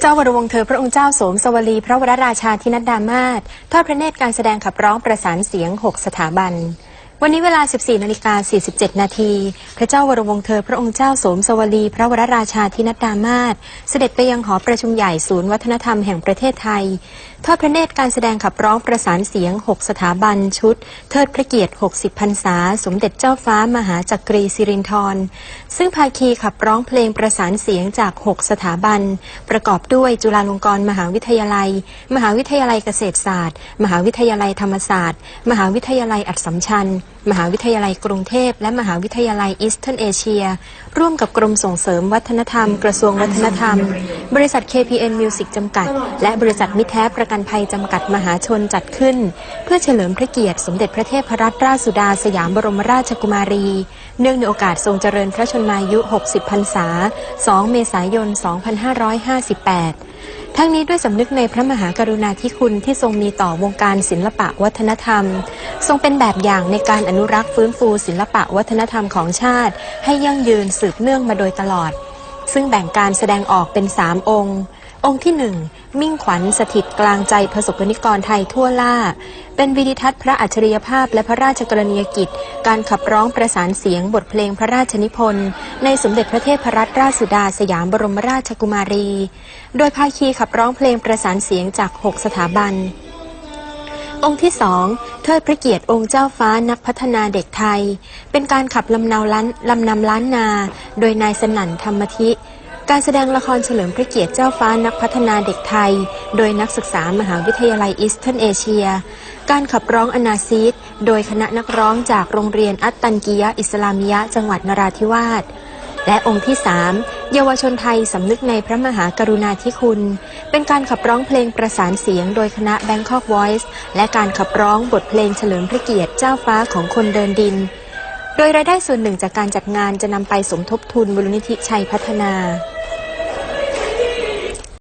เจ้าวรวงเธอพระองค์เจ้าโสมสวลี พระวรราชาธินัดดามาศทอดพระเนตรการแสดงขับร้องประสานเสียง 6 สถาบัน วันนี้เวลา 14นาฬิกา47 นาที พระเจ้าวรวงศ์เธอพระองค์เจ้าสมสวลี พระวรราชาธินัดดามาศเสด็จไปยังหอประชุมใหญ่ศูนย์วัฒนธรรมแห่งประเทศไทย ทอดพระเนตรการแสดงขับร้องประสานเสียง 6 สถาบันชุด เทิดพระเกียรติ 60 พรรษา สมเด็จเจ้าฟ้ามหาจักรีสิรินธร ซึ่งภาคีขับร้องเพลงประสานเสียงจาก 6 สถาบัน ประกอบด้วยจุฬาลงกรณ์มหาวิทยาลัย มหาวิทยาลัยเกษตรศาสตร์ มหาวิทยาลัยธรรมศาสตร์ มหาวิทยาลัยอัดสัมชัญมหาวิทยาลัยกรุงเทพ และมหาวิทยาลัยอีสเทิร์นเอเชียร่วมกับกรมส่งเสริมวัฒนธรรม กระทรวงวัฒนธรรม บริษัท KPN Music จำกัด และบริษัทมิแท้ประกันภัยจำกัดมหาชนจัดขึ้น เพื่อเฉลิมพระเกียรติสมเด็จพระเทพรัตนราชสุดาสยามบรมราชกุมารี เนื่องในโอกาสทรงเจริญพระชนมายุ 60 พรรษา 2 เมษายน 2558 ทั้งนี้ด้วยสำนึกในพระมหากรุณาธิคุณที่ทรงมีต่อวงการศิลปะวัฒนธรรม ทรงเป็นแบบอย่างในการอนุรักษ์ฟื้นฟูศิลปะวัฒนธรรมของชาติ ให้ยั่งยืนสืบเนื่องมาโดยตลอด ซึ่งแบ่งการแสดงออกเป็นสามองค์ องค์ที่หนึ่งมิ่งขวัญสถิตกลางใจประสบกนิกรไทยทั่วล่า เป็นวิดิทัศน์พระอัจฉริยภาพและพระราชกรณียกิจ การขับร้องประสานเสียงบทเพลงพระราชนิพนธ์ ในสมเด็จพระเทพรัตนราชสุดาสยามบรมราชกุมารี โดยภาคีขับร้องเพลงประสานเสียงจาก 6 สถาบัน องค์ที่สองเทิดพระเกียรติองค์เจ้าฟ้านักพัฒนาเด็กไทย เป็นการขับลำเนาล้านลำนำล้านนา โดยนายสนั่นธรรมธิ การแสดงละครเฉลิมพระเกียรติเจ้าฟ้านักพัฒนาเด็กไทย โดยนักศึกษามหาวิทยาลัยอีสเทิร์นเอเชีย การขับร้องอนาซีดโดยคณะนักร้องจากโรงเรียนอัตตันกียะอิสลามิยะจังหวัดนราธิวาสและองค์ที่3เยาวชนไทยสำนึกในพระมหากรุณาธิคุณ เป็นการขับร้องเพลงประสานเสียงโดยคณะ Bangkok Voice และการขับร้องบทเพลงเฉลิมพระเกียรติเจ้าฟ้าของคนเดินดิน โดยรายได้ส่วนหนึ่งจากการจัดงานจะนำไปสมทบทุนมูลนิธิชัยพัฒนา